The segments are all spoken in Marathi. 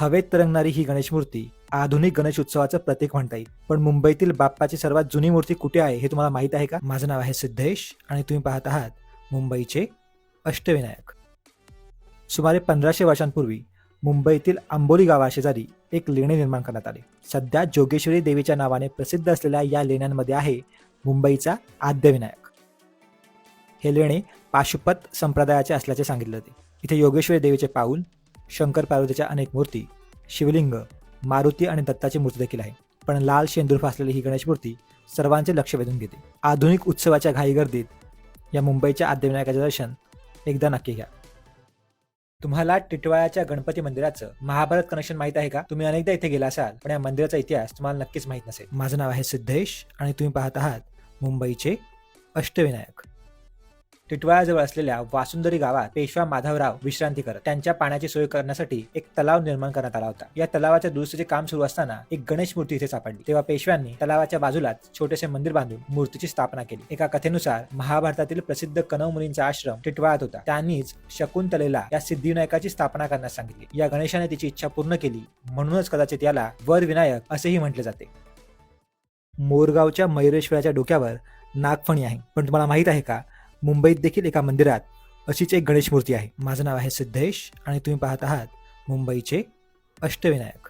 हवेत तरंगणारी ही गणेश मूर्ती आधुनिक गणेश उत्सवाचं प्रतीक म्हणता येईल. पण मुंबईतील बाप्पाची सर्वात जुनी मूर्ती कुठे आहे हे तुम्हाला माहीत आहे का? माझं नाव आहे सिद्धेश आणि तुम्ही पाहत आहात मुंबईचे अष्टविनायक. सुमारे पंधराशे वर्षांपूर्वी मुंबईतील आंबोली गावाशेजारी एक लेणे निर्माण करण्यात आले. सध्या जोगेश्वरी देवीच्या नावाने प्रसिद्ध असलेल्या या लेण्यांमध्ये आहे मुंबईचा आद्यविनायक हे लेणे पाशुपत संप्रदायाचे असल्याचे सांगितले होते. इथे योगेश्वरी देवीचे पाऊल शंकर पार्वतीच्या अनेक मूर्ती शिवलिंग मारुती आणि दत्ताची मूर्ती देखील आहे. पण लाल शेंदूर फासलेली ही गणेश मूर्ती सर्वांचे लक्ष वेधून घेते. आधुनिक उत्सवाच्या घाईगर्दीत या मुंबईच्या आद्यविनायकाचे दर्शन एकदा नक्की घ्या. तुम्हाला टिटवाळ्याच्या गणपती मंदिराचं महाभारत कनेक्शन माहीत आहे का? तुम्ही अनेकदा इथे गेला असाल पण या मंदिराचा इतिहास तुम्हाला नक्कीच माहीत नसेल. माझं नाव आहे सिद्धेश आणि तुम्ही पाहत आहात मुंबईचे अष्टविनायक. टिटवाळाजवळ असलेल्या वासुंदरी गावात पेशवा माधवराव विश्रांती करत त्यांच्या पाण्याची सोय करण्यासाठी एक तलाव निर्माण करण्यात आला होता. या तलावाच्या दुरुस्तीचे काम सुरू असताना एक गणेश मूर्ती इथे सापडली. तेव्हा पेशव्यांनी तलावाच्या बाजूलाच छोटेसे मंदिर बांधून मूर्तीची स्थापना केली. एका कथेनुसार महाभारतातील प्रसिद्ध कनव मुनींचा आश्रम टिटवाळ्यात होता. त्यांनीच शकुंतलेला या सिद्धिविनायकाची स्थापना करण्यास सांगितली. या गणेशाने तिची इच्छा पूर्ण केली. म्हणूनच कदाचित याला वर विनायक असेही म्हटले जाते. मोरगावच्या मयुरेश्वराच्या डोक्यावर नागफणी आहे. पण तुम्हाला माहीत आहे का? मुंबईत देखील एका मंदिरात अशीच एक गणेश मूर्ती आहे. माझं नाव आहे सिद्धेश आणि तुम्ही पाहत आहात मुंबईचे अष्टविनायक.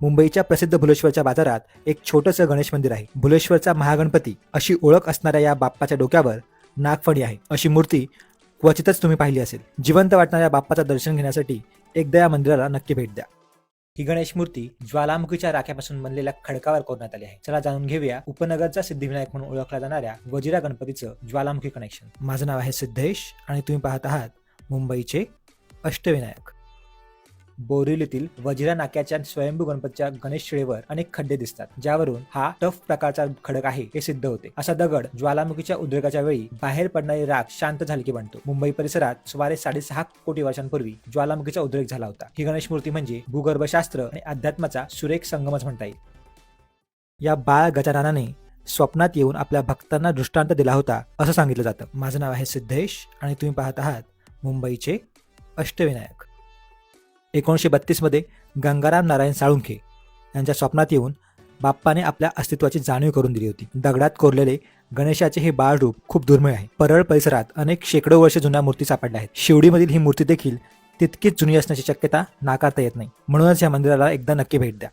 मुंबईच्या प्रसिद्ध भुलेश्वरच्या बाजारात एक छोटंसं गणेश मंदिर आहे. भुलेश्वरचा महागणपती अशी ओळख असणाऱ्या या बाप्पाच्या डोक्यावर नागफणी आहे. अशी मूर्ती क्वचितच तुम्ही पाहिली असेल. जिवंत वाटणाऱ्या बाप्पाचं दर्शन घेण्यासाठी एकदा या मंदिराला नक्की भेट द्या. ही गणेश मूर्ती ज्वालामुखीच्या राख्यापासून बनलेल्या खडकावर कोरण्यात आली आहे. चला जाणून घेऊया उपनगरचा सिद्धिविनायक म्हणून ओळखला जाणाऱ्या वजिरा गणपतीचं ज्वालामुखी कनेक्शन माझं नाव आहे सिद्धेश आणि तुम्ही पाहत आहात मुंबईचे अष्टविनायक. बोरिवलीतील वजिरा नाक्याच्या स्वयंभू गणपतीच्या गणेश शिळेवर अनेक खड्डे दिसतात ज्यावरून हा टफ प्रकारचा खडक आहे हे सिद्ध होते. असा दगड ज्वालामुखीच्या उद्रेकाच्या वेळी बाहेर पडणारी राख शांत झाली की बनतो. मुंबई परिसरात सुमारे साडेसहा कोटी वर्षांपूर्वी ज्वालामुखीचा उद्रेक झाला होता. ही गणेश मूर्ती म्हणजे भूगर्भशास्त्र आणि अध्यात्माचा सुरेख संगमच म्हणता येईल. या बाळ गजाननाने स्वप्नात येऊन आपल्या भक्तांना दृष्टांत दिला होता असं सांगितलं जातं. माझं नाव आहे सिद्धेश आणि तुम्ही पाहत आहात मुंबईचे अष्टविनायक. एकोणीसशे बत्तीसमध्ये गंगाराम नारायण साळुंखे यांच्या स्वप्नात येऊन बाप्पाने आपल्या अस्तित्वाची जाणीव करून दिली होती. दगडात कोरलेले गणेशाचे हे बाळ रूप खूप दुर्मिळ आहे. परळ परिसरात अनेक शेकडो वर्ष जुन्या मूर्ती सापडल्या आहेत. शिवडीमधील ही मूर्ती देखील तितकीच जुनी असण्याची शक्यता नाकारता येत नाही. म्हणूनच या मंदिराला एकदा नक्की भेट द्या.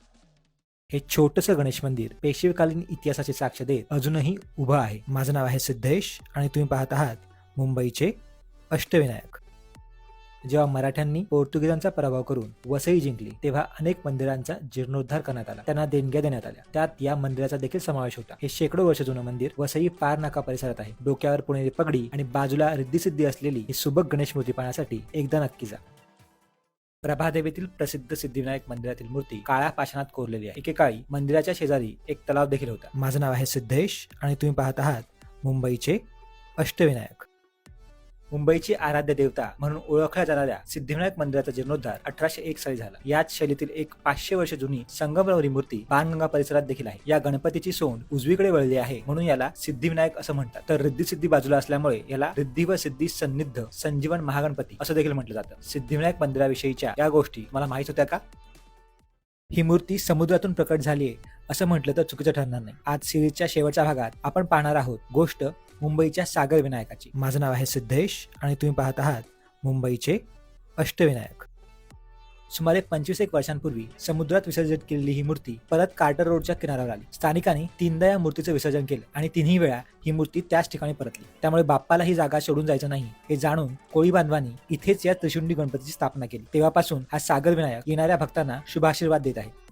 हे छोटंसं गणेश मंदिर पेशवेकालीन इतिहासाची साक्ष देत अजूनही उभं आहे. माझं नाव आहे सिद्धेश आणि तुम्ही पाहत आहात मुंबईचे अष्टविनायक. जेव्हा मराठ्यांनी पोर्तुगीजांचा पराभव करून वसई जिंकली तेव्हा अनेक मंदिरांचा जीर्णोद्धार करण्यात आला. त्यांना देणग्या देण्यात आल्या. त्यात या मंदिराचा देखील समावेश होता. हे शेकडो वर्ष जुनं मंदिर वसई पार नाका परिसरात आहे. डोक्यावर पुणेरी पगडी आणि बाजूला रिद्धी असलेली ही सुबक गणेश मूर्ती पाहण्यासाठी एकदा नक्की जा. प्रभादेवीतील प्रसिद्ध सिद्धिविनायक मंदिरातील मूर्ती काळ्या पाषाणात कोरलेली आहे. एकेकाळी मंदिराच्या शेजारी एक तलाव देखील होता. माझं नाव आहे सिद्धेश आणि तुम्ही पाहत आहात मुंबईचे अष्टविनायक. मुंबईची आराध्य देवता म्हणून ओळखल्या जाणाऱ्या सिद्धिविनायक मंदिराचा जीर्णोद्धार अठराशे एक साली झाला. याच शैलीतील एक पाचशे वर्ष जुनी संगमरवरी मूर्ती बाणगंगा परिसरात देखील आहे. या गणपतीची सोंड उजवीकडे वळली आहे म्हणून याला सिद्धिविनायक असं म्हणतात. तर रिद्धी सिद्धी बाजूला असल्यामुळे याला रिद्धी व सिद्धी सन्निध संजीवन महागणपती असं देखील म्हटलं जातं. सिद्धिविनायक मंदिराविषयीच्या या गोष्टी मला माहीत होत्या का? ही मूर्ती समुद्रातून प्रकट झाली आहे असं म्हटलं तर चुकीचं ठरणार नाही. आज सिरीजच्या शेवटच्या भागात आपण पाहणार आहोत गोष्ट मुंबईच्या सागर विनायकाची. माझं नाव आहे सिद्धेश आणि तुम्ही पाहत आहात मुंबईचे अष्टविनायक. सुमारे पंचवीस एक वर्षांपूर्वी समुद्रात विसर्जित केलेली ही मूर्ती परत कार्टर रोडच्या किनाऱ्यावर आली. स्थानिकांनी तीनदा या मूर्तीचं विसर्जन केलं आणि तिन्ही वेळा ही मूर्ती त्याच ठिकाणी परतली. त्यामुळे बाप्पाला ही जागा सोडून जायचं नाही हे जाणून कोळी बांधवांनी इथेच या त्रिशुंडी गणपतीची स्थापना केली. तेव्हापासून हा सागर विनायक येणाऱ्या भक्तांना शुभाशीर्वाद देत आहे.